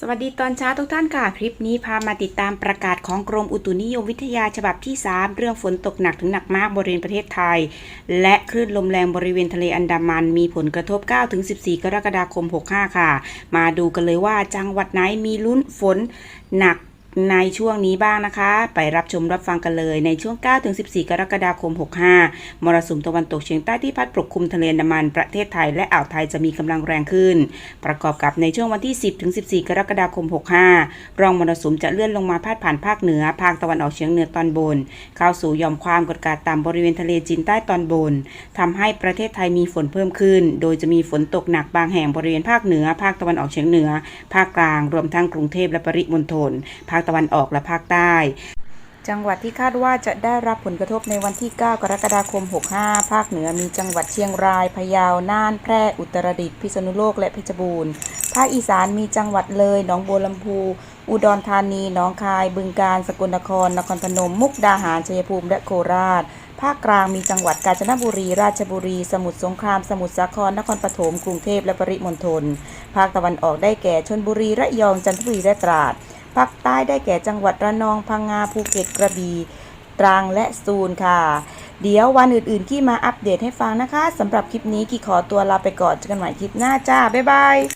สวัสดีตอนเช้าทุกท่านค่ะ คลิปนี้พามาติดตามประกาศของกรมอุตุนิยมวิทยาฉบับที่ 3 เรื่องฝนตกหนักถึงหนักมากบริเวณประเทศไทย และคลื่นลมแรงบริเวณทะเลอันดามัน มีผลกระทบ 9-14 กรกฎาคม 65 ค่ะ มาดูกันเลยว่าจังหวัดไหนมีลุ้นฝนหนัก ในช่วงนี้บ้างนะคะ ไปรับชมรับฟังกันเลยในช่วง 9-14 กรกฎาคม 65 มรสุมตะวันตกเฉียงใต้ที่พัดปกคลุมทะเลอันดามันประเทศไทยและอ่าวไทยจะมีกำลังแรงขึ้น ประกอบกับในช่วงวันที่ 10-14 กรกฎาคม 65 รองมรสุมจะเลื่อนลงมาพาดผ่านภาคเหนือภาคตะวันออกเฉียงเหนือตอนบน เข้าสู่ย่อมความกดอากาศต่ำบริเวณทะเลจีนใต้ตอนบนทำให้ประเทศไทยมีฝนเพิ่มขึ้น โดยจะมีฝนตกหนักบางแห่งบริเวณภาคเหนือ ภาคตะวันออกเฉียงเหนือ ภาคกลางรวมทั้งกรุงเทพและปริมณฑลภาคตะวันออกและภาคใต้ จังหวัดที่คาดว่าจะได้รับผลกระทบในวันที่ 9 กรกฎาคม 65 ภาคเหนือมีจังหวัดเชียงราย พะเยา น่าน แพร่ อุตรดิตถ์ พิษณุโลก และเพชรบูรณ์ ภาคอีสานมีจังหวัดเลย หนองบัวลำพู อุดรธานี หนองคาย บึงกาฬ สกลนคร นครพนม มุกดาหาร ชัยภูมิ และโคราชภาคกลางมีจังหวัดกาญจนบุรี ราชบุรี สมุทรสงคราม สมุทรสาคร นครปฐม กรุงเทพ และปริมณฑล ภาคตะวันออกได้แก่ชลบุรี ระยอง จันทบุรี และตราด ภาคใต้ได้แก่จังหวัดระนองพังงาภูเก็ตกระบี่ตรังและซูนค่ะ เดี๋ยววันอื่นๆที่มาอัปเดตให้ฟังนะคะสำหรับคลิปนี้กี่ขอตัวลาไปก่อนเจอกันใหม่คลิปหน้าจ้า บ๊ายบาย